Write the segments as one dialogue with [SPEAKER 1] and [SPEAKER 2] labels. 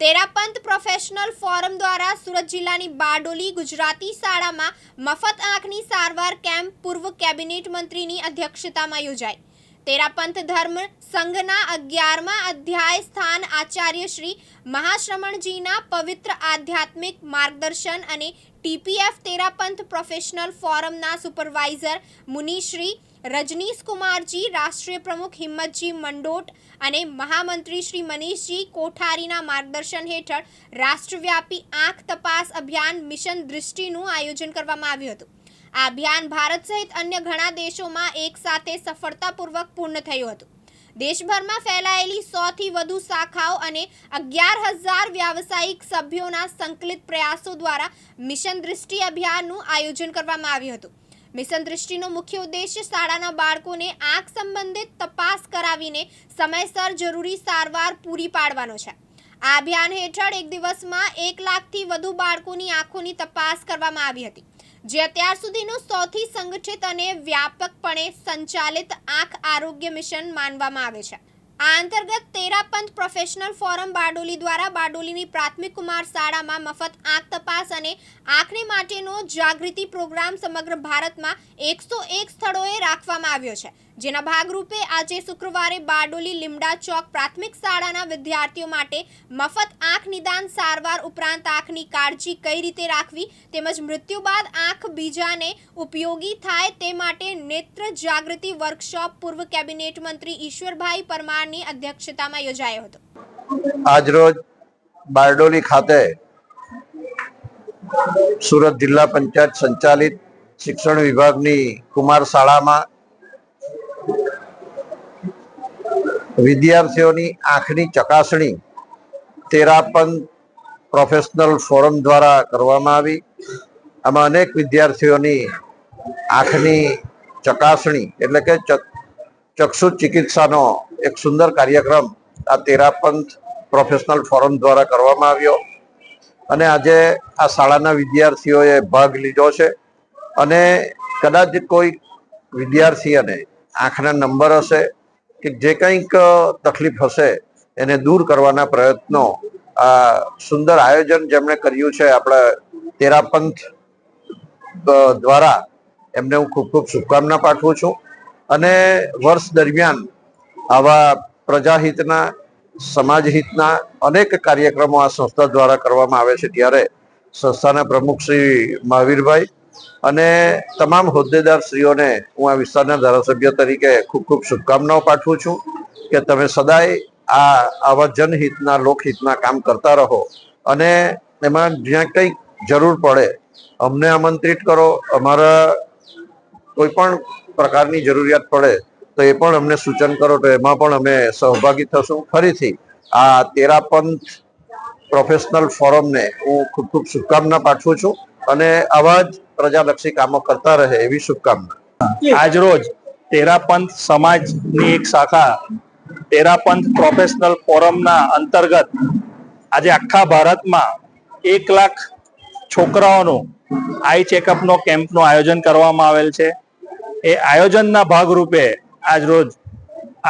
[SPEAKER 1] Terapanth professional forum દ્વારા સુરત જિલ્લાની બારડોલી ગુજરાતી શાળામાં મફત આંખની સારવાર કેમ્પ પૂર્વ કેબિનેટ મંત્રીની અધ્યક્ષતામાં યોજાઈ. તેરાપંથ ધર્મ સંઘના અગિયારમા અધ્યાય સ્થાન આચાર્ય શ્રી મહાશ્રમણજીના પવિત્ર આધ્યાત્મિક માર્ગદર્શન અને ટીપીએફ તેરાપંથ પ્રોફેશનલ ફોરમના સુપરવાઇઝર મુનિશ્રી રજનીશ કુમારજી રાષ્ટ્રીય પ્રમુખ હિંમતજી મંડોટ અને મહામંત્રી શ્રી મનીષજી કોઠારીના માર્ગદર્શન હેઠળ રાષ્ટ્રવ્યાપી આંખ તપાસ અભિયાન મિશન દૃષ્ટિનું આયોજન કરવામાં આવ્યું હતું. આ અભિયાન ભારત સહિત અન્ય ઘણા દેશોમાં એક સાથે સફળતાપૂર્વક પૂર્ણ થયું હતું. દેશભરમાં ફેલાયેલી સોથી વધુ શાખાઓ અને અગિયાર હજાર વ્યાવસાયિક સભ્યોના સંકલિત પ્રયાસો દ્વારા મિશન દૃષ્ટિ અભિયાનનું આયોજન કરવામાં આવ્યું હતું. મિશન દૃષ્ટિનો મુખ્ય ઉદ્દેશ્ય શાળાના બાળકોને આંખ સંબંધિત તપાસ કરાવીને સમયસર જરૂરી સારવાર પૂરી પાડવાનો છે. આ અભિયાન હેઠળ એક દિવસમાં એક લાખથી વધુ બાળકોની આંખોની તપાસ કરવામાં આવી હતી. જે અત્યાર સુધીનું સૌથી સંગઠિત અને વ્યાપકપણે સંચાલિત આંખ આરોગ્ય મિશન માનવામાં આવે છે. આ અંતર્ગત તેરાપંથ પ્રોફેશનલ ફોરમ બારડોલી દ્વારા બારડોલીની પ્રાથમિક કુમાર શાળામાં મફત આંખ તપાસ અને આંખને માટેનો જાગૃતિ પ્રોગ્રામ સમગ્ર ભારતમાં એકસો એક સ્થળોએ રાખવામાં આવ્યો છે. જેના ભાગરૂપે આજે શુક્રવારે બારડોલી લીમડા ચોક પ્રાથમિક શાળાના વિદ્યાર્થીઓ માટે મફત આંખ નિદાન સારવાર ઉપરાંત આંખની કાળજી કઈ રીતે રાખવી તેમજ મૃત્યુ બાદ આંખ બીજાને ઉપયોગી થાય તે માટે નેત્ર જાગૃતિ વર્કશોપ પૂર્વ કેબિનેટ મંત્રી ઈશ્વરભાઈ પરમારની અધ્યક્ષતામાં યોજાયો હતો.
[SPEAKER 2] આજરોજ બારડોલી ખાતે સુરત જિલ્લા પંચાયત સંચાલિત શિક્ષણ વિભાગની કુમાર શાળામાં વિદ્યાર્થીઓની આંખની ચકાસણી તેરાપન પ્રોફેશનલ ફોરમ દ્વારા કરવામાં આવી. આમાં અનેક વિદ્યાર્થીઓની આંખની ચકાસણી એટલે કે ચક- ચક્ષુ ચિકિત્સાનો એક સુંદર કાર્યક્રમ આ તેરાપંથ પ્રોફેશનલ ફોરમ દ્વારા કરવામાં આવ્યો. અને આજે આ શાળાના વિદ્યાર્થીઓએ ભાગ લીધો છે. અને કદાચ કોઈ વિદ્યાર્થીઓને આંખના નંબર હશે કે જે કંઈક તકલીફ હશે, એને દૂર કરવાના પ્રયત્નો આ સુંદર આયોજન જેમણે કર્યું છે આપણા તેરાપંથ દ્વારા, એમને હું ખૂબ ખૂબ શુભકામના પાઠવું છું. અને વર્ષ દરમિયાન આવા પ્રજાહિતના, સમાજહિતના અનેક કાર્યક્રમો આ સંસ્થા દ્વારા કરવામાં આવે છે. ત્યારે સંસ્થાના પ્રમુખ શ્રી મહાવીરભાઈ અને તમામ હોદ્દેદાર શ્રીઓને હું આ વિસ્તારના ધારાસભ્ય તરીકે ખૂબ ખૂબ શુભકામનાઓ પાઠવું છું કે તમે સદાય આ આવા જનહિતના, લોકહિતના કામ કરતા રહો. અને એમાં જ્યાં કંઈક જરૂર પડે, અમને આમંત્રિત કરો. અમારા કોઈ પણ પ્રકારની જરૂરિયાત પડે, તો એ પણ અમને સૂચન કરો, તો એમાં પણ અમે સહભાગી થશું. ફરીથી, આ તેરાપંથ પ્રોફેશનલ ફોરમને હું ખૂબ ખૂબ શુભકામના પાઠવું છું. અને આવા જ પ્રજાલક્ષી કામો કરતા રહે એવી શુભકામના.
[SPEAKER 3] આજરોજ તેરાપંથ સમાજની એક શાખા, તેરાપંથ પ્રોફેશનલ ફોરમના અંતર્ગત આજે આખા ભારતમાં એક લાખ છોકરાઓનું આઈ ચેકઅપનો કેમ્પનું આયોજન કરવામાં આવેલ છે. એ આયોજનના ભાગરૂપે આજરોજ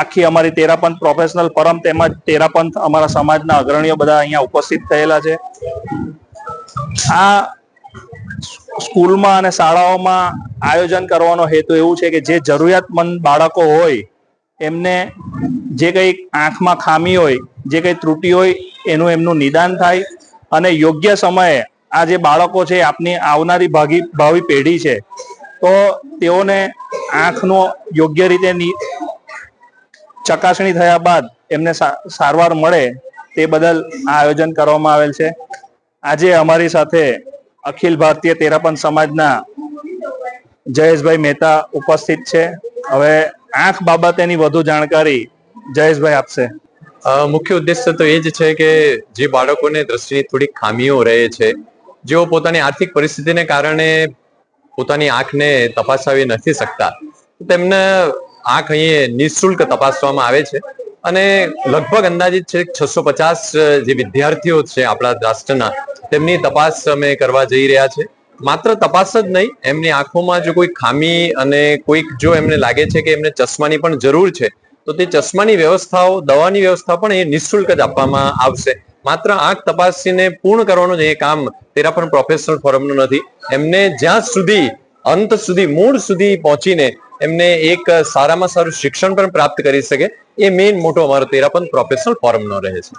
[SPEAKER 3] આખી અમારી તેરાપંથ પ્રોફેશનલ ફોરમ તેમજ તેરાપંથ અમારા સમાજના અગ્રણીઓ બધા અહીંયા ઉપસ્થિત થયેલા છે. આ સ્કૂલમાં અને શાળાઓમાં આયોજન કરવાનો હેતુ એવું છે કે જે જરૂરિયાતમંદ બાળકો હોય, એમને જે કંઈ આંખમાં ખામી હોય, જે કંઈ ત્રુટિ હોય, એનું એમનું નિદાન થાય અને યોગ્ય સમયે આ જે બાળકો છે, આપની આવનારી ભાગી, ભાવિ પેઢી છે, તો તેઓને આંખનો યોગ્ય રીતે ચકાસણી થયા બાદ એમને સારવાર મળે તે બદલ આ આયોજન કરવામાં આવેલ છે. આજે અમારી સાથે અખિલ ભારતીય તેરાપન સમાજના જયેશભાઈ મહેતા ઉપસ્થિત છે. હવે આંખ બાબતેની વધુ જાણકારી જયેશભાઈ આપશે.
[SPEAKER 4] મુખ્ય ઉદ્દેશ્ય તો એ જ છે કે જે બાળકોને દ્રષ્ટિની થોડીક ખામીઓ રહે છે, જેઓ પોતાની આર્થિક પરિસ્થિતિને કારણે પોતાની આંખને તપાસાવી નથી શકતા તેમને આંખ અહીં નિઃશુલ્ક તપાસવામાં આવે છે. અને લગભગ અંદાજિત છે છસો પચાસ જે વિદ્યાર્થીઓ છે આપણા રાષ્ટ્રના તેમની તપાસ અમે કરવા જઈ રહ્યા છે. માત્ર તપાસ જ નહીં, એમની આંખોમાં જો કોઈ ખામી અને કોઈક જો એમને લાગે છે કે એમને ચશ્માની પણ જરૂર છે, તો તે ચશ્માની વ્યવસ્થાઓ, દવાની વ્યવસ્થા પણ એ નિઃશુલ્ક જ આપવામાં આવશે. માત્ર આંખ તપાસીને પૂર્ણ કરવાનું જે કામ તેરા પણ પ્રોફેશનલ ફોરમનું નથી. એમને જ્યાં સુધી, અંત સુધી, મૂળ સુધી પહોંચીને એમને એક સારામાં સારું શિક્ષણ પણ પ્રાપ્ત કરી શકે, એ મેઇન મોટો અમારો તેરા પણ પ્રોફેશનલ ફોરમનો રહે છે.